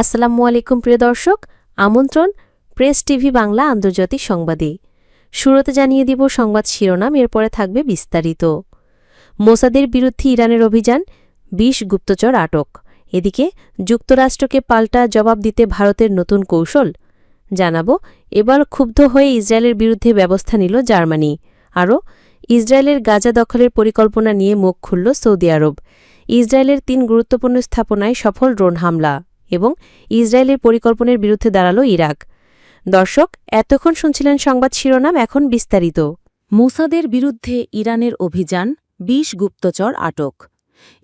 আসসালামু আলাইকুম, প্রিয় দর্শক। আমন্ত্রণ, প্রেস টিভি বাংলা আন্তর্জাতিক সংবাদে। শুরুতে জানিয়ে দিব সংবাদ শিরোনাম, এরপরে থাকবে বিস্তারিত। মোসাদের বিরুদ্ধে ইরানের অভিযান, বিশ গুপ্তচর আটক। এদিকে যুক্তরাষ্ট্রকে পাল্টা জবাব দিতে ভারতের নতুন কৌশল। জানাব, এবার ক্ষুব্ধ হয়ে ইসরায়েলের বিরুদ্ধে ব্যবস্থা নিল জার্মানি। আরও, ইসরায়েলের গাজা দখলের পরিকল্পনা নিয়ে মুখ খুলল সৌদি আরব। ইসরায়েলের তিন গুরুত্বপূর্ণ স্থাপনায় সফল ড্রোন হামলা। এবং ইসরায়েলের পরিকল্পনার বিরুদ্ধে দাঁড়াল ইরাক। দর্শক, এতক্ষণ শুনছিলেন সংবাদ শিরোনাম, এখন বিস্তারিত। মোসাদের বিরুদ্ধে ইরানের অভিযান, বিশ গুপ্তচর আটক।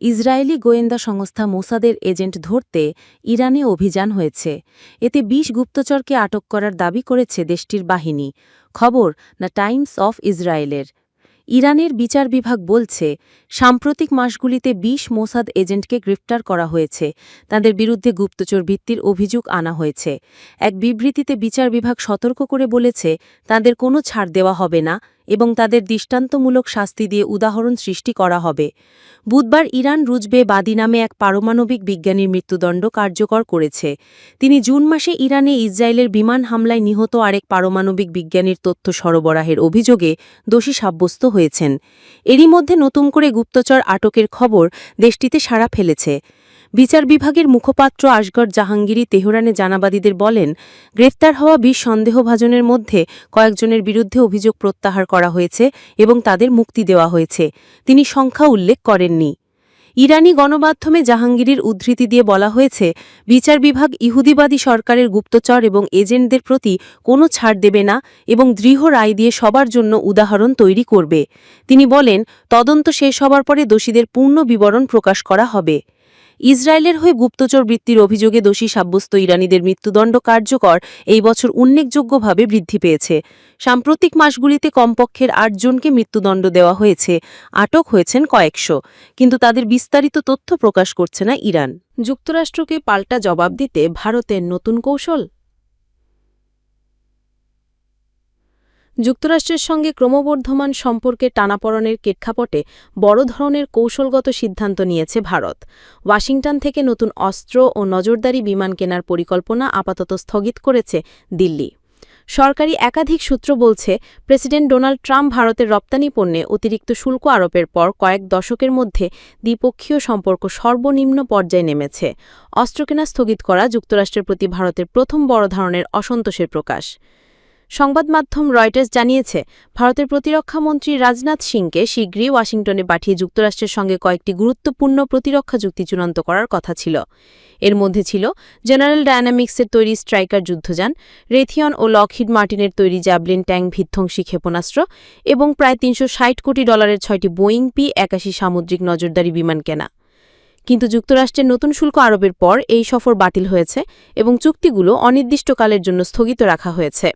ইসরায়েলি গোয়েন্দা সংস্থা মোসাদের এজেন্ট ধরতে ইরানে অভিযান হয়েছে। এতে বিশ গুপ্তচরকে আটক করার দাবি করেছে দেশটির বাহিনী। খবর, দ্য টাইমস অফ ইসরায়েলের। ইরানের বিচার বিভাগ বলছে, সাম্প্রতিক মাসগুলিতে ২০ মোসাদ এজেন্টকে গ্রেফতার করা হয়েছে। তাদের বিরুদ্ধে গুপ্তচর ভিত্তির অভিযোগ আনা হয়েছে। এক বিবৃতিতে বিচার বিভাগ সতর্ক করে বলেছে, তাদের কোনো ছাড় দেওয়া হবে না। এবং তাদের দৃষ্টান্তমূলক শাস্তি দিয়ে উদাহরণ সৃষ্টি করা হবে। বুধবার ইরান রুজবে বাদী নামে এক পারমাণবিক বিজ্ঞানীর মৃত্যুদণ্ড কার্যকর করেছে। তিনি জুন মাসে ইরানে ইসরায়েলের বিমান হামলায় নিহত আরেক পারমাণবিক বিজ্ঞানীর তথ্য সরবরাহের অভিযোগে দোষী সাব্যস্ত হয়েছেন। এরই মধ্যে নতুন করে গুপ্তচর আটকের খবর দেশটিতে সাড়া ফেলেছে। বিচার বিভাগের মুখপাত্র আসগর জাহাঙ্গীরি তেহরানে জানাবাদীদের বলেন, গ্রেফতার হওয়া বিশ সন্দেহভাজনের মধ্যে কয়েকজনের বিরুদ্ধে অভিযোগ প্রত্যাহার করা হয়েছে এবং তাদের মুক্তি দেওয়া হয়েছে। তিনি সংখ্যা উল্লেখ করেননি। ইরানি গণমাধ্যমে জাহাঙ্গীরের উদ্ধৃতি দিয়ে বলা হয়েছে, বিচার বিভাগ ইহুদিবাদী সরকারের গুপ্তচর এবং এজেন্টদের প্রতি কোনো ছাড় দেবে না এবং দৃঢ় রায় দিয়ে সবার জন্য উদাহরণ তৈরি করবে। তিনি বলেন, তদন্ত শেষ হবার পরে দোষীদের পূর্ণ বিবরণ প্রকাশ করা হবে। ইসরায়েলের হয়ে গুপ্তচর বৃত্তির অভিযোগে দোষী সাব্যস্ত ইরানিদের মৃত্যুদণ্ড কার্যকর, এই বছর উল্লেখযোগ্যভাবে বৃদ্ধি পেয়েছে। সাম্প্রতিক মাসগুলিতে কমপক্ষের আটজনকে মৃত্যুদণ্ড দেওয়া হয়েছে, আটক হয়েছেন কয়েকশো। কিন্তু তাদের বিস্তারিত তথ্য প্রকাশ করছে না ইরান। যুক্তরাষ্ট্রকে পাল্টা জবাব দিতে ভারতের নতুন কৌশল? যুক্তরাষ্ট্রের সঙ্গে ক্রমবর্ধমান সম্পর্কে টানাপড়নের প্রেক্ষাপটে বড় ধরনের কৌশলগত সিদ্ধান্ত নিয়েছে ভারত। ওয়াশিংটন থেকে নতুন অস্ত্র ও নজরদারি বিমান কেনার পরিকল্পনা আপাতত স্থগিত করেছে দিল্লি। সরকারি একাধিক সূত্র বলছে, প্রেসিডেন্ট ডোনাল্ড ট্রাম্প ভারতের রপ্তানি পণ্যে অতিরিক্ত শুল্ক আরোপের পর কয়েক দশকের মধ্যে দ্বিপক্ষীয় সম্পর্ক সর্বনিম্ন পর্যায়ে নেমেছে। অস্ত্র কেনা স্থগিত করা যুক্তরাষ্ট্রের প্রতি ভারতের প্রথম বড় ধরনের অসন্তোষের প্রকাশ। সংবাদ মাধ্যম রয়টার্স জানিয়েছে, ভারতের প্রতিরক্ষামন্ত্রী রাজনাথ সিংকে শীঘ্রই ওয়াশিংটনে পাঠিয়ে যুক্তরাষ্ট্রের সঙ্গে কয়েকটি গুরুত্বপূর্ণ প্রতিরক্ষা চুক্তি চূড়ান্ত করার কথা ছিল। এর মধ্যে ছিল জেনারেল ডায়নামিক্সের তৈরি স্ট্রাইকার যুদ্ধযান, রেথিয়ন ও লকহিড মার্টিনের তৈরি জ্যাবলিন ট্যাঙ্ক ভিধ্বংসী ক্ষেপণাস্ত্র এবং প্রায় তিনশো ষাট কোটি ডলারের ছয়টি বোয়িং পি একাশি সামুদ্রিক নজরদারি বিমান কেনা। কিন্তু যুক্তরাষ্ট্রের নতুন শুল্ক আরোপের পর এই সফর বাতিল হয়েছে এবং চুক্তিগুলো অনির্দিষ্টকালের জন্য স্থগিত রাখা হয়েছে।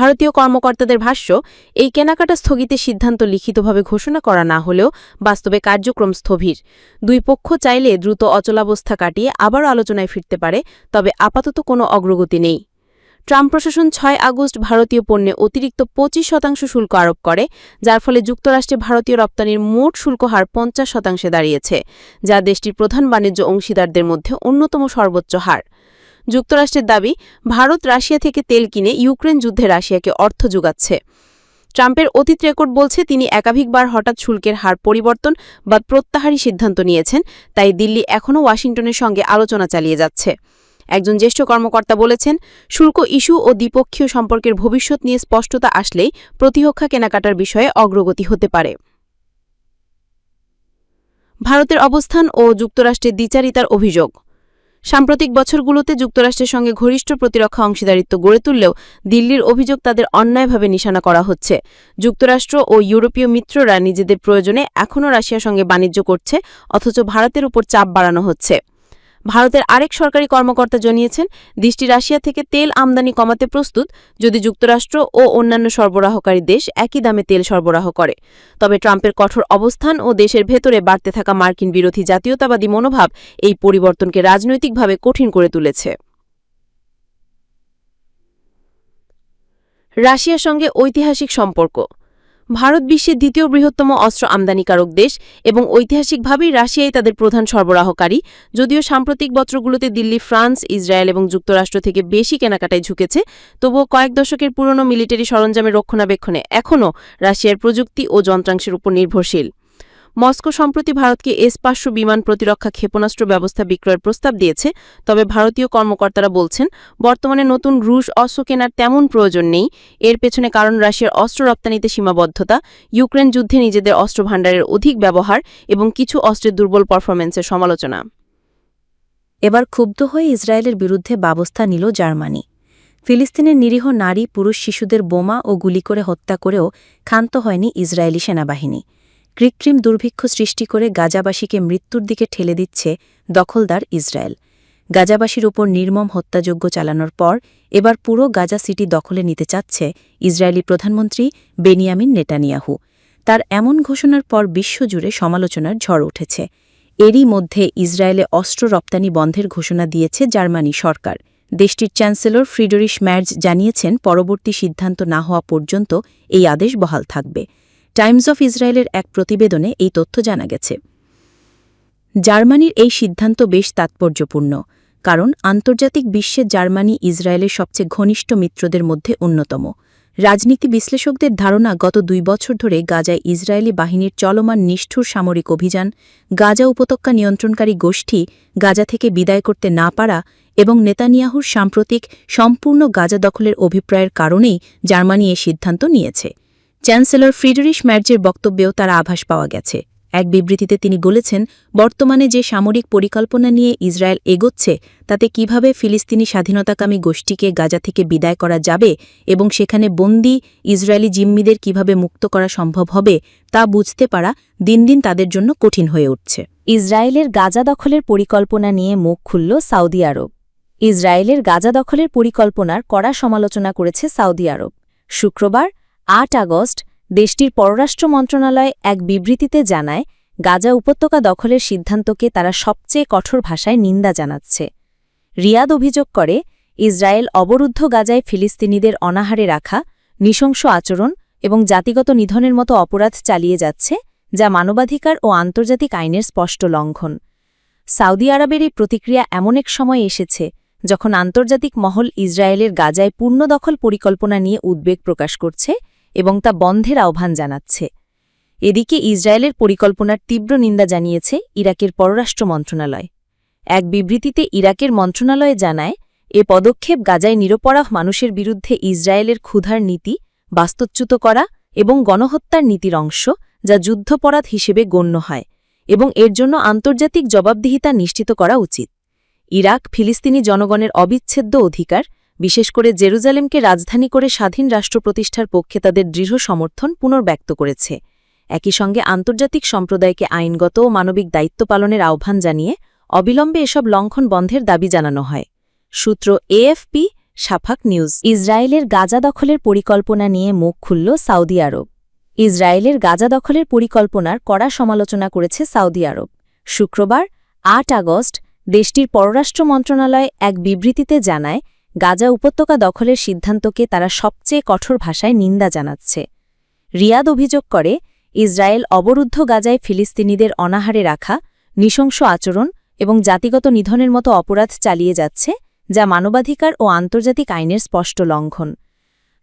ভারতীয় কর্মকর্তাদের ভাষ্য, এই কেনাকাটা স্থগিতের সিদ্ধান্ত লিখিতভাবে ঘোষণা করা না হলেও বাস্তবে কার্যক্রম স্থবির। দুই পক্ষ চাইলে দ্রুত অচলাবস্থা কাটিয়ে আবার আলোচনায় ফিরতে পারে, তবে আপাতত কোনো অগ্রগতি নেই। ট্রাম্প প্রশাসন ছয় আগস্ট ভারতীয় পণ্যে অতিরিক্ত পঁচিশ শতাংশ শুল্ক আরোপ করে, যার ফলে যুক্তরাষ্ট্রে ভারতীয় রপ্তানির মোট শুল্ক হার পঞ্চাশ শতাংশে দাঁড়িয়েছে, যা দেশটির প্রধান বাণিজ্য অংশীদারদের মধ্যে অন্যতম সর্বোচ্চ হার। যুক্তরাষ্ট্রের দাবি, ভারত রাশিয়া থেকে তেল কিনে ইউক্রেন যুদ্ধে রাশিয়াকে অর্থ যোগাচ্ছে। ট্রাম্পের অতীত রেকর্ড বলছে তিনি একাধিকবার হঠাৎ শুল্কের হার পরিবর্তন বা প্রত্যাহারী সিদ্ধান্ত নিয়েছেন, তাই দিল্লি এখনও ওয়াশিংটনের সঙ্গে আলোচনা চালিয়ে যাচ্ছে। একজন জ্যেষ্ঠ কর্মকর্তা বলেছেন, শুল্ক ইস্যু ও দ্বিপক্ষীয় সম্পর্কের ভবিষ্যৎ নিয়ে স্পষ্টতা আসলেই প্রতিরক্ষা কেনাকাটার বিষয়ে অগ্রগতি হতে পারে। ভারতের অবস্থান ও যুক্তরাষ্ট্রের দ্বিচারিতার অভিযোগ। সাম্প্রতিক বছরগুলোতে যুক্তরাষ্ট্রের সঙ্গে ঘনিষ্ঠ প্রতিরক্ষা অংশীদারিত্ব গড়ে তুললেও দিল্লির অভিযোগ তাদের অন্যায়ভাবে নিশানা করা হচ্ছে। যুক্তরাষ্ট্র ও ইউরোপীয় মিত্ররা নিজেদের প্রয়োজনে এখনও রাশিয়ার সঙ্গে বাণিজ্য করছে, অথচ ভারতের উপর চাপ বাড়ানো হচ্ছে। ভারতের আরেক সরকারি কর্মকর্তা জানিয়েছেন, দেশটি রাশিয়া থেকে তেল আমদানি কমাতে প্রস্তুত, যদি যুক্তরাষ্ট্র ও অন্যান্য সরবরাহকারী দেশ একই দামে তেল সরবরাহ করে। তবে ট্রাম্পের কঠোর অবস্থান ও দেশের ভেতরে বাড়তে থাকা মার্কিন বিরোধী জাতীয়তাবাদী মনোভাব এই পরিবর্তনকে রাজনৈতিকভাবে কঠিন করে তুলেছে। রাশিয়ার সঙ্গে ঐতিহাসিক সম্পর্ক। ভারত বিশ্বের দ্বিতীয় বৃহত্তম অস্ত্র আমদানিকারক দেশ এবং ঐতিহাসিকভাবেই রাশিয়াই তাদের প্রধান সরবরাহকারী। যদিও সাম্প্রতিক বছরগুলোতে দিল্লি, ফ্রান্স, ইসরায়েল এবং যুক্তরাষ্ট্র থেকে বেশি কেনাকাটায় ঝুঁকেছে, তবুও কয়েক দশকের পুরনো মিলিটারি সরঞ্জামের রক্ষণাবেক্ষণে এখনও রাশিয়ার প্রযুক্তি ও যন্ত্রাংশের উপর নির্ভরশীল। মস্কো সম্প্রতি ভারতকে এস পাঁচশো বিমান প্রতিরক্ষা ক্ষেপণাস্ত্র ব্যবস্থা বিক্রয়ের প্রস্তাব দিয়েছে, তবে ভারতীয় কর্মকর্তারা বলছেন, বর্তমানে নতুন রুশ অস্ত্র কেনার তেমন প্রয়োজন নেই। এর পেছনে কারণ রাশিয়ার অস্ত্র রপ্তানিতে সীমাবদ্ধতা, ইউক্রেন যুদ্ধে নিজেদের অস্ত্র ভাণ্ডারের অধিক ব্যবহার এবং কিছু অস্ত্রের দুর্বল পারফরম্যান্সের সমালোচনা। এবার ক্ষুব্ধ হয়ে ইসরায়েলের বিরুদ্ধে ব্যবস্থা নিল জার্মানি। ফিলিস্তিনের নিরীহ নারী, পুরুষ, শিশুদের বোমা ও গুলি করে হত্যা করেও ক্ষান্ত হয়নি ইসরায়েলি সেনাবাহিনী। কৃত্রিম দুর্ভিক্ষ সৃষ্টি করে গাজাবাসীকে মৃত্যুর দিকে ঠেলে দিচ্ছে দখলদার ইসরায়েল। গাজাবাসীর ওপর নির্মম হত্যাযজ্ঞ চালানোর পর এবার পুরো গাজা সিটি দখলে নিতে চাচ্ছে ইসরায়েলি প্রধানমন্ত্রী বেনিয়ামিন নেটানিয়াহু তার এমন ঘোষণার পর বিশ্বজুড়ে সমালোচনার ঝড় উঠেছে। এরই মধ্যে ইসরায়েলে অস্ত্র রপ্তানি বন্ধের ঘোষণা দিয়েছে জার্মানি সরকার। দেশটির চ্যান্সেলর ফ্রিডরিশ ম্যার্জ জানিয়েছেন, পরবর্তী সিদ্ধান্ত না হওয়া পর্যন্ত এই আদেশ বহাল থাকবে। টাইমস অফ ইসরায়েলের এক প্রতিবেদনে এই তথ্য জানা গেছে। জার্মানির এই সিদ্ধান্ত বেশ তাৎপর্যপূর্ণ, কারণ আন্তর্জাতিক বিশ্বে জার্মানি ইসরায়েলের সবচেয়ে ঘনিষ্ঠ মিত্রদের মধ্যে অন্যতম। রাজনীতি বিশ্লেষকদের ধারণা, গত দুই বছর ধরে গাজায় ইসরায়েলি বাহিনীর চলমান নিষ্ঠুর সামরিক অভিযান, গাজা উপত্যকা নিয়ন্ত্রণকারী গোষ্ঠী গাজা থেকে বিদায় করতে না পারা এবং নেতানিয়াহুর সাম্প্রতিক সম্পূর্ণ গাজা দখলের অভিপ্রায়ের কারণেই জার্মানি এ সিদ্ধান্ত নিয়েছে। চ্যান্সেলর ফ্রিডরিশ ম্যার্জের বক্তব্যেও তার আভাস পাওয়া গেছে। এক বিবৃতিতে তিনি বলেছেন, বর্তমানে যে সামরিক পরিকল্পনা নিয়ে ইসরায়েল এগোচ্ছে, তাতে কীভাবে ফিলিস্তিনি স্বাধীনতাকামী গোষ্ঠীকে গাজা থেকে বিদায় করা যাবে এবং সেখানে বন্দি ইসরায়েলি জিম্মিদের কীভাবে মুক্ত করা সম্ভব হবে, তা বুঝতে পারা দিন দিন তাদের জন্য কঠিন হয়ে উঠছে। ইসরায়েলের গাজা দখলের পরিকল্পনা নিয়ে মুখ খুলল সাউদি আরব। ইসরায়েলের গাজা দখলের পরিকল্পনার কড়া সমালোচনা করেছে সাউদি আরব। শুক্রবার আট আগস্ট দেশটির পররাষ্ট্র মন্ত্রণালয় এক বিবৃতিতে জানায়, গাজা উপত্যকা দখলের সিদ্ধান্তকে তারা সবচেয়ে কঠোর ভাষায় নিন্দা জানাচ্ছে। রিয়াদ অভিযোগ করে, ইসরায়েল অবরুদ্ধ গাজায় ফিলিস্তিনিদের অনাহারে রাখা, নৃশংস আচরণ এবং জাতিগত নিধনের মতো অপরাধ চালিয়ে যাচ্ছে, যা মানবাধিকার ও আন্তর্জাতিক আইনের স্পষ্ট লঙ্ঘন। সাউদি আরবের এই প্রতিক্রিয়া এমন এক সময় এসেছে, যখন আন্তর্জাতিক মহল ইসরায়েলের গাজায় পূর্ণ দখল পরিকল্পনা নিয়ে উদ্বেগ প্রকাশ করছে এবং তা বন্ধের আহ্বান জানাচ্ছে। এদিকে ইসরায়েলের পরিকল্পনার তীব্র নিন্দা জানিয়েছে ইরাকের পররাষ্ট্র মন্ত্রণালয়। এক বিবৃতিতে ইরাকের মন্ত্রণালয় জানায়, এ পদক্ষেপ গাজায় নিরপরাহ মানুষের বিরুদ্ধে ইসরায়েলের ক্ষুধার নীতি, বাস্তচ্যুত করা এবং গণহত্যার নীতির অংশ যা যুদ্ধপরাধ হিসেবে গণ্য হয় এবং এর জন্য আন্তর্জাতিক জবাবদিহিতা নিশ্চিত করা উচিত। ইরাক ফিলিস্তিনি জনগণের অবিচ্ছেদ্য অধিকার বিশেষ করে জেরুজালেমকে রাজধানী করে স্বাধীন রাষ্ট্র প্রতিষ্ঠার পক্ষে তাদের দৃঢ় সমর্থন পুনর্ব্যক্ত করেছে। একই সঙ্গে আন্তর্জাতিক সম্প্রদায়কে আইনগত ও মানবিক দায়িত্ব পালনের আহ্বান জানিয়ে অবিলম্বে এসব লঙ্ঘন বন্ধের দাবি জানানো হয়। সূত্র এএফপি, সাফাক নিউজ। ইসরায়েলের গাজা দখলের পরিকল্পনা নিয়ে মুখ খুলল সাউদি আরব। ইসরায়েলের গাজা দখলের পরিকল্পনার কড়া সমালোচনা করেছে সাউদি আরব। শুক্রবার, আট আগস্ট, দেশটির পররাষ্ট্র মন্ত্রণালয় এক বিবৃতিতে জানায় গাজা উপত্যকা দখলের সিদ্ধান্তকে তারা সবচেয়ে কঠোর ভাষায় নিন্দা জানাচ্ছে। রিয়াদ অভিযোগ করে, ইসরায়েল অবরুদ্ধ গাজায় ফিলিস্তিনিদের অনাহারে রাখা, নৃশংস আচরণ এবং জাতিগত নিধনের মতো অপরাধ চালিয়ে যাচ্ছে, যা মানবাধিকার ও আন্তর্জাতিক আইনের স্পষ্ট লঙ্ঘন।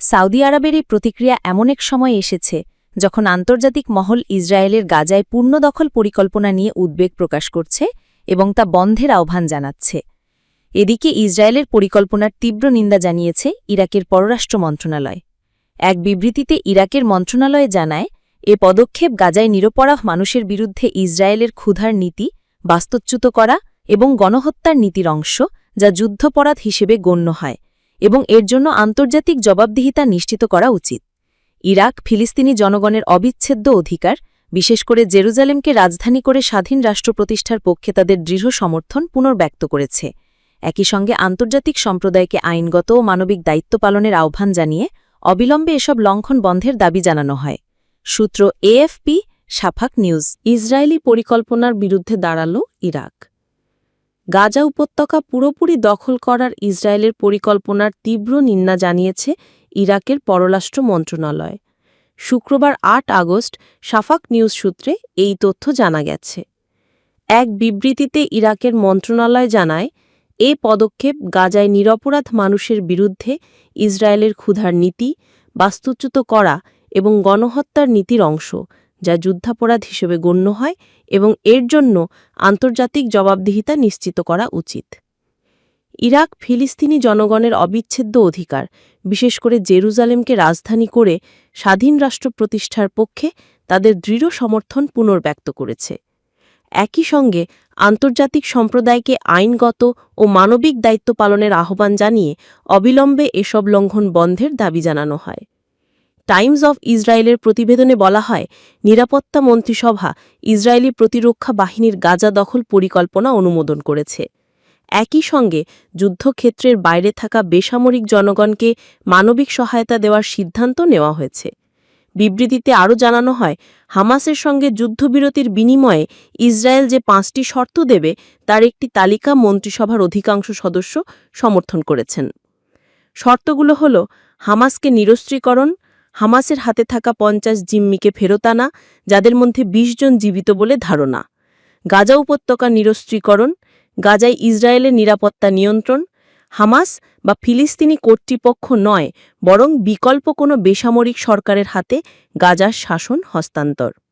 সাউদি আরবের এই প্রতিক্রিয়া এমন এক সময় এসেছে, যখন আন্তর্জাতিক মহল ইসরায়েলের গাজায় পূর্ণ দখল পরিকল্পনা নিয়ে উদ্বেগ প্রকাশ করছে এবং তা বন্ধের আহ্বান জানাচ্ছে। এদিকে ইসরায়েলের পরিকল্পনার তীব্র নিন্দা জানিয়েছে ইরাকের পররাষ্ট্র মন্ত্রণালয়। এক বিবৃতিতে ইরাকের মন্ত্রণালয় জানায়, এ পদক্ষেপ গাজায় নিরপরাহ মানুষের বিরুদ্ধে ইসরায়েলের ক্ষুধার নীতি, বাস্তচ্যুত করা এবং গণহত্যার নীতির অংশ যা যুদ্ধপরাধ হিসেবে গণ্য হয় এবং এর জন্য আন্তর্জাতিক জবাবদিহিতা নিশ্চিত করা উচিত। ইরাক, ফিলিস্তিনি জনগণের অবিচ্ছেদ্য অধিকার, বিশেষ করে জেরুজালেমকে রাজধানী করে স্বাধীন রাষ্ট্র প্রতিষ্ঠার পক্ষে তাদের দৃঢ় সমর্থন পুনর্ব্যক্ত করেছে। একই সঙ্গে আন্তর্জাতিক সম্প্রদায়কে আইনগত ও মানবিক দায়িত্ব পালনের আহ্বান জানিয়ে অবিলম্বে এসব লঙ্ঘন বন্ধের দাবি জানানো হয়। সূত্র এএফপি, সাফাক নিউজ, ইসরায়েলি পরিকল্পনার বিরুদ্ধে দাঁড়াল ইরাক। গাজা উপত্যকা পুরোপুরি দখল করার ইসরায়েলের পরিকল্পনার তীব্র নিন্দা জানিয়েছে ইরাকের পররাষ্ট্র মন্ত্রণালয়। শুক্রবার আট আগস্ট, সাফাক নিউজ সূত্রে এই তথ্য জানা গেছে। এক বিবৃতিতে ইরাকের মন্ত্রণালয় জানায় এ পদক্ষেপ গাজায় নিরপরাধ মানুষের বিরুদ্ধে ইসরায়েলের ক্ষুধার নীতি, বাস্তুচ্যুত করা এবং গণহত্যার নীতির অংশ, যা যুদ্ধাপরাধ হিসেবে গণ্য হয় এবং এর জন্য আন্তর্জাতিক জবাবদিহিতা নিশ্চিত করা উচিত। ইরাক ফিলিস্তিনি জনগণের অবিচ্ছেদ্য অধিকার, বিশেষ করে জেরুজালেমকে রাজধানী করে স্বাধীন রাষ্ট্র প্রতিষ্ঠার পক্ষে তাদের দৃঢ় সমর্থন পুনর্ব্যক্ত করেছে। একই সঙ্গে আন্তর্জাতিক সম্প্রদায়কে আইনগত ও মানবিক দায়িত্ব পালনের আহ্বান জানিয়ে অবিলম্বে এসব লঙ্ঘন বন্ধের দাবি জানানো হয়। টাইমস অফ ইসরায়েলের প্রতিবেদনে বলা হয়, নিরাপত্তা মন্ত্রিসভা ইসরায়েলি প্রতিরক্ষা বাহিনীর গাজা দখল পরিকল্পনা অনুমোদন করেছে। একই সঙ্গে যুদ্ধক্ষেত্রের বাইরে থাকা বেসামরিক জনগণকে মানবিক সহায়তা দেওয়ার সিদ্ধান্ত নেওয়া হয়েছে। বিবৃতিতে আরও জানানো হয়, হামাসের সঙ্গে যুদ্ধবিরতির বিনিময়ে ইসরায়েল যে পাঁচটি শর্ত দেবে, তার একটি তালিকা মন্ত্রিসভার অধিকাংশ সদস্য সমর্থন করেছেন। শর্তগুলো হল, হামাসকে নিরস্ত্রীকরণ, হামাসের হাতে থাকা পঞ্চাশ জিম্মিকে ফেরত আনা, যাদের মধ্যে ২০ জন জীবিত বলে ধারণা। গাজা উপত্যকা নিরস্ত্রীকরণ, গাজায় ইসরায়েলের নিরাপত্তা নিয়ন্ত্রণ হামাস বা ফিলিস্তিনি কর্তৃপক্ষ নয় বরং বিকল্প কোনো বেসামরিক সরকারের হাতে গাজার শাসন হস্তান্তর।